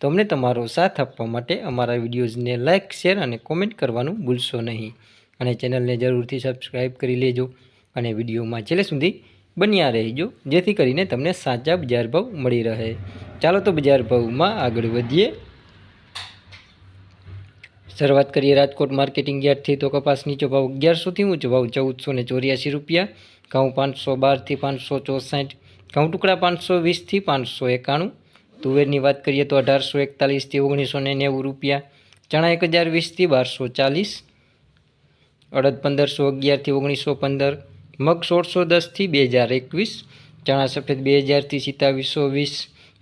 તો અમને તમારો સાથ આપવા માટે અમારા વિડીયોઝને લાઇક, શેર અને કોમેન્ટ કરવાનું ભૂલશો નહીં. અને ચેનલને જરૂરથી સબસ્ક્રાઈબ કરી લેજો અને વિડીયોમાં છેલ્લે સુધી બન્યા રહેજો, જેથી કરીને તમને સાચા બજાર ભાવ મળી રહે. ચાલો તો બજાર ભાવમાં આગળ વધીએ. શરૂઆત કરીએ રાજકોટ માર્કેટિંગ યાર્ડથી. તો કપાસ નીચો ભાવ અગિયારસોથી ઊંચો ભાવ ચૌદસો ને ચોર્યાસી રૂપિયા. ઘઉં પાંચસો બારથી પાંચસો ચોસાઠ. ઘઉં ટુકડા પાંચસો વીસથી પાંચસો એકાણું. તુવેરની વાત કરીએ તો અઢારસો એકતાલીસથી ઓગણીસો ને નેવું રૂપિયા, ચણા એક હજાર વીસથી બારસો ચાલીસ, અડદ પંદરસો અગિયારથી ઓગણીસો પંદર, મગ સોળસો દસથી બે હજાર એકવીસ, ચણા સફેદ બે હજારથી સિત્તાવીસો વીસ,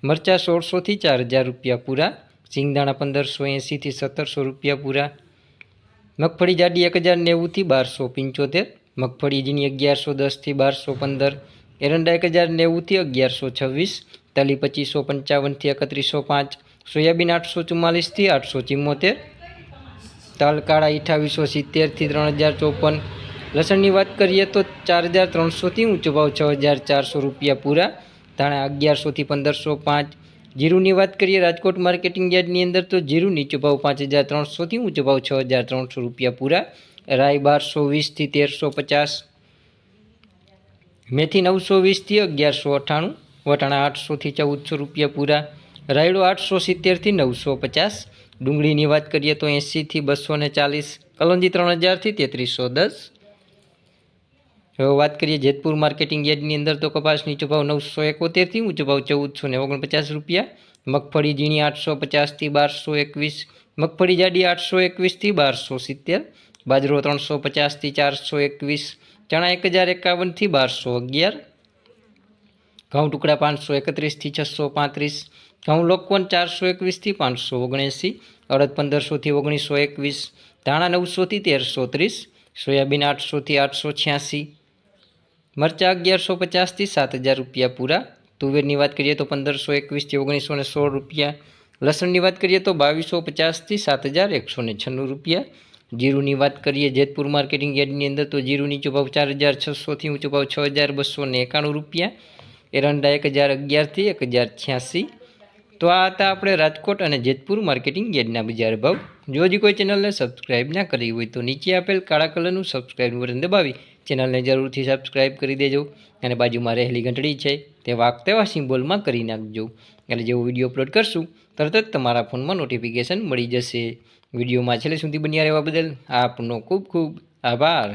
મરચાં સોળસોથી ચાર હજાર રૂપિયા પૂરા, સિંગદાણા પંદરસો એંસીથી સત્તરસો રૂપિયા પૂરા, મગફળી જાડી એક હજાર નેવુંથી બારસો પંચોતેર, મગફળી ઝીણી અગિયારસો દસથી બારસો પંદર, એરંડા એક હજાર નેવુંથી અગિયારસો છવ્વીસ તલી પચીસો પંચાવનથી એકત્રીસો પાંચ. સોયાબીન આઠસો ચુમ્માલીસથી આઠસો ચિમ્મોતેર. તલ કાળા અઠાવીસો સિત્તેરથી ત્રણ હજાર ચોપન. લસણની વાત કરીએ તો ચાર હજાર ત્રણસોથી ઊંચો ભાવ છ હજાર ચારસો રૂપિયા પૂરા. ધાણા અગિયારસોથી પંદરસો પાંચ. જીરુની વાત કરીએ રાજકોટ માર્કેટિંગ યાર્ડની અંદર તો જીરુ નીચો ભાવ પાંચ હજાર ત્રણસોથી ઊંચો ભાવ છ હજાર ત્રણસો રૂપિયા પૂરા. રાય બારસો વીસથી તેરસો પચાસ. મેથી નવસો વીસથી અગિયારસો અઠ્ઠાણું. વટાણા આઠસોથી ચૌદસો રૂપિયા પૂરા, રાયડો આઠસો સિત્તેરથી નવસો પચાસ, ડુંગળીની વાત કરીએ તો એંસીથી બસો ને ચાલીસ કલોંજી ત્રણ હજારથી તેત્રીસો દસ. હવે વાત કરીએ જેતપુર માર્કેટિંગ યાર્ડની અંદર તો કપાસ નીચો નવસો એકોતેરથી ઊંચો ભાવ ચૌદસો ને ઓગણપચાસ રૂપિયા, મગફળી ઝીણી આઠસો પચાસથી બારસો એકવીસ, મગફળી જાડી આઠસો એકવીસથી બારસો સિત્તેર, બાજરો ત્રણસો પચાસથી ચારસો એકવીસ, ચણા એક હજાર એકાવનથી બારસો અગિયાર ઘઉં ટુકડા પાંચસો એકત્રીસથી છસો પાંત્રીસ, ઘઉં લોકવન ચારસો એકવીસથી પાંચસો ઓગણએંસી, અડદ પંદરસોથી ઓગણીસો એકવીસ, ધાણા નવસોથી તેરસો ત્રીસ, સોયાબીન આઠસોથી આઠસો છ્યાસી, મરચાં અગિયારસો પચાસથી સાત હજાર રૂપિયા પૂરા. તુવેરની વાત કરીએ તો પંદરસો એકવીસથી ઓગણીસો ને સોળ રૂપિયા. લસણની વાત કરીએ તો બાવીસો પચાસથી સાત હજાર એકસો ને છન્નું રૂપિયા. જીરુની વાત કરીએ જેતપુર માર્કેટિંગ યાર્ડની અંદર તો જીરું નીચો ભાવ ચાર હજાર છસોથી ઊંચો ભાવ છ હજાર બસો એકાણું રૂપિયા. એરંડા એક હજાર અગિયારથી એક હજાર છ્યાસી. તો આ હતા આપણે રાજકોટ અને જેતપુર માર્કેટિંગ યાર્ડના બજાર ભાવ. જો હજી કોઈ ચેનલને સબસ્ક્રાઈબ ના કરી હોય તો નીચે આપેલ કાળા કલરનું સબસ્ક્રાઈબ બટન દબાવી ચેનલને જરૂરથી સબસ્ક્રાઈબ કરી દેજો અને બાજુમાં રહેલી ઘંટડી છે તે વાક તેવા સિમ્બોલમાં કરી નાખજો. એટલે જેવો વીડિયો અપલોડ કરશું, તરત જ તમારા ફોનમાં નોટિફિકેશન મળી જશે. વિડીયોમાં છેલ્લે સુધી બન્યા રહેવા બદલ આપનો ખૂબ ખૂબ આભાર.